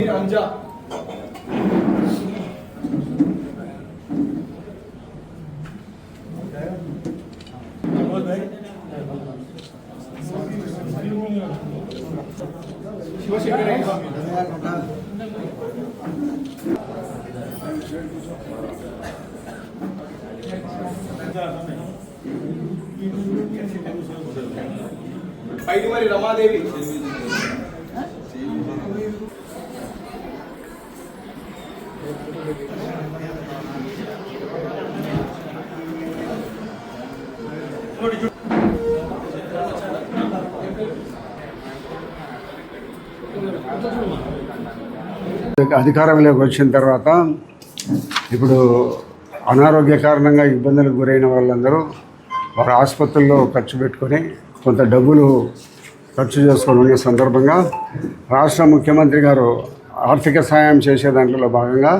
పంజా పైకి మరి రమాదేవి అధికారంలోకి వచ్చిన తర్వాత ఇప్పుడు అనారోగ్య కారణంగా ఇబ్బందులకు గురైన వాళ్ళందరూ వారు ఆసుపత్రుల్లో ఖర్చు పెట్టుకొని కొంత డబ్బులు ఖర్చు చేసుకొని ఉండే సందర్భంగా రాష్ట్ర ముఖ్యమంత్రి గారు ఆర్థిక సాయం చేసే దాంట్లో భాగంగా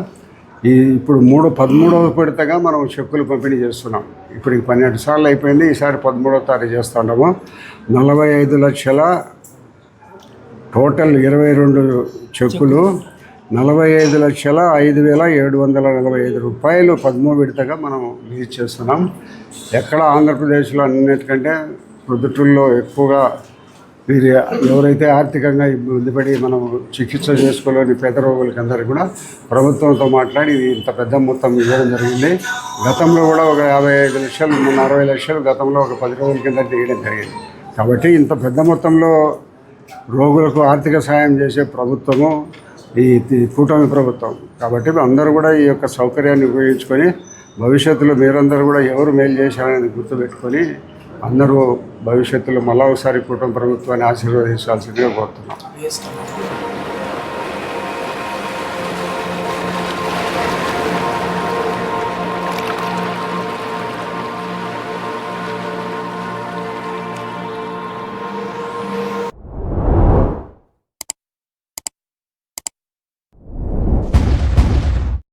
ఈ ఇప్పుడు మూడు పదమూడవ విడతగా మనం చెక్కులు పంపిణీ చేస్తున్నాం. ఇప్పుడు ఈ పన్నెండు సార్లు అయిపోయింది ఈసారి పదమూడవ తారీఖు చేస్తున్నాము నలభై ఐదు లక్షల టోటల్ ఇరవై రెండు చెక్కులు నలభై ఐదు లక్షల ఐదు వేల ఏడు వందల నలభై ఐదు రూపాయలు పదమూడు విడతగా మనం రిలీజ్ చేస్తున్నాం. ఎక్కడ ఆంధ్రప్రదేశ్లో అన్నిటికంటే ప్రొద్దుటూరులో ఎక్కువగా వీరి ఎవరైతే ఆర్థికంగా ఇబ్బంది పడి మనం చికిత్స చేసుకోలేని పేద రోగులకి అందరికీ కూడా ప్రభుత్వంతో మాట్లాడి ఇంత పెద్ద మొత్తం ఇవ్వడం జరిగింది. గతంలో కూడా ఒక యాభై ఐదు లక్షలు మొన్న అరవై లక్షలు గతంలో ఒక పది రోజుల కింద తీయడం జరిగింది. కాబట్టి ఇంత పెద్ద మొత్తంలో రోగులకు ఆర్థిక సాయం చేసే ప్రభుత్వము ఈ ఈ కూటమి ప్రభుత్వం. కాబట్టి అందరూ కూడా ఈ యొక్క సౌకర్యాన్ని ఉపయోగించుకొని భవిష్యత్తులో మీరందరూ కూడా ఎవరు మేలు చేశారనేది గుర్తుపెట్టుకొని అందరూ భవిష్యత్తులో మళ్ళా ఒకసారి కుటుంబ ప్రభుత్వాన్ని ఆశీర్వదించాల్సిందిగా కోరుతున్నాం.